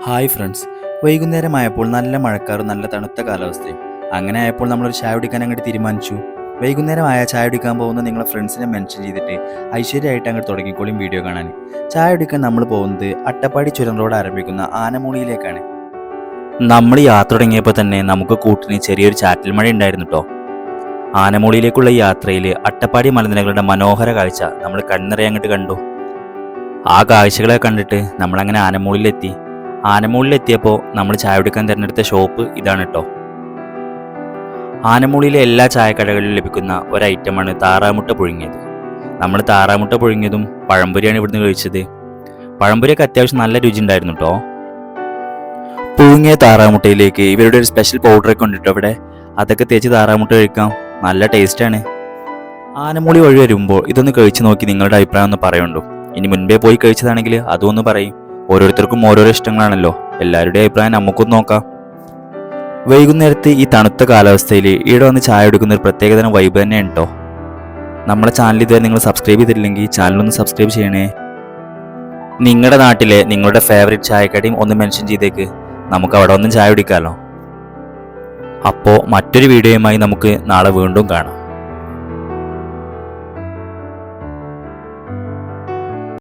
Hi friends. വൈകുന്നേരമായപ്പോൾ നല്ല മഴക്കാറും നല്ല തണുത്ത കാലാവസ്ഥയും. അങ്ങനെ ആയപ്പോൾ നമ്മളൊരു ചായ കുടിക്കാൻ അങ്ങോട്ട് തീരുമാനിച്ചു. വൈകുന്നേരമായ ചായ കുടിക്കാൻ പോകുന്ന നിങ്ങളെ ഫ്രണ്ട്സിനെ മെൻഷൻ ചെയ്തിട്ട് ഐശ്വര്യമായിട്ട് അങ്ങോട്ട് തുടങ്ങിക്കോളും വീഡിയോ കാണാൻ. ചായ കുടിക്കാൻ നമ്മൾ പോകുന്നത് അട്ടപ്പാടി ചുരം റോഡ് ആരംഭിക്കുന്ന ആനമൂളിയിലേക്കാണ്. നമ്മൾ യാത്ര തുടങ്ങിയപ്പോൾ തന്നെ നമുക്ക് കൂട്ടിന് ചെറിയൊരു ചാറ്റൽ മഴ ഉണ്ടായിരുന്നു കേട്ടോ ആനമൂളിയിലേക്കുള്ള യാത്രയിൽ അട്ടപ്പാടി മലനിരകളുടെ മനോഹര കാഴ്ച നമ്മൾ കണ്ണിറയെ അങ്ങോട്ട് കണ്ടു. ആ കാഴ്ചകളെ കണ്ടിട്ട് നമ്മളങ്ങനെ ആനമൂളിലെത്തി ആനമൂളിലെത്തിയപ്പോൾ നമ്മൾ ചായ എടുക്കാൻ തിരഞ്ഞെടുത്ത ഷോപ്പ് ഇതാണ് കേട്ടോ ആനമൂളിയിലെ എല്ലാ ചായക്കടകളിലും ലഭിക്കുന്ന ഒരു ഐറ്റമാണ് താറാമുട്ട പുഴുങ്ങിയത്. നമ്മൾ താറാമുട്ട പുഴുങ്ങിയതും പഴംപൊരിയാണ് ഇവിടുന്ന് കഴിച്ചത്. പഴംപൊരിയൊക്കെ അത്യാവശ്യം നല്ല രുചി ഉണ്ടായിരുന്നു കേട്ടോ പുഴുങ്ങിയ താറാമുട്ടയിലേക്ക് ഇവരുടെ ഒരു സ്പെഷ്യൽ പൗഡറൊക്കെ ഉണ്ട് കേട്ടോ ഇവിടെ അതൊക്കെ തേച്ച് താറാമുട്ട കഴിക്കാം. നല്ല ടേസ്റ്റാണ് ആനമൂളി വഴി വരുമ്പോൾ ഇതൊന്ന് കഴിച്ചു നോക്കി നിങ്ങളുടെ അഭിപ്രായം ഒന്ന് പറയുണ്ടോ? ഇനി മുൻപേ പോയി കഴിച്ചതാണെങ്കിൽ അതും ഒന്ന് പറയും. ഓരോരുത്തർക്കും ഓരോരോ ഇഷ്ടങ്ങളാണല്ലോ. എല്ലാവരുടെയും അഭിപ്രായം നമുക്കും നോക്കാം. വൈകുന്നേരത്ത് ഈ തണുത്ത കാലാവസ്ഥയിൽ ഇവിടെ വന്ന് ചായ എടുക്കുന്ന ഒരു പ്രത്യേകതരം വൈബ് തന്നെ ഉണ്ടോ നമ്മുടെ ചാനൽ ഇതുവരെ നിങ്ങൾ സബ്സ്ക്രൈബ് ചെയ്തിട്ടില്ലെങ്കിൽ ചാനലൊന്ന് സബ്സ്ക്രൈബ് ചെയ്യണേ. നിങ്ങളുടെ നാട്ടിലെ നിങ്ങളുടെ ഫേവറേറ്റ് ചായക്കടയും ഒന്ന് മെൻഷൻ ചെയ്തേക്ക്. നമുക്ക് അവിടെ ഒന്നും ചായ കുടിക്കാമല്ലോ അപ്പോൾ മറ്റൊരു വീഡിയോയുമായി നമുക്ക് നാളെ വീണ്ടും കാണാം.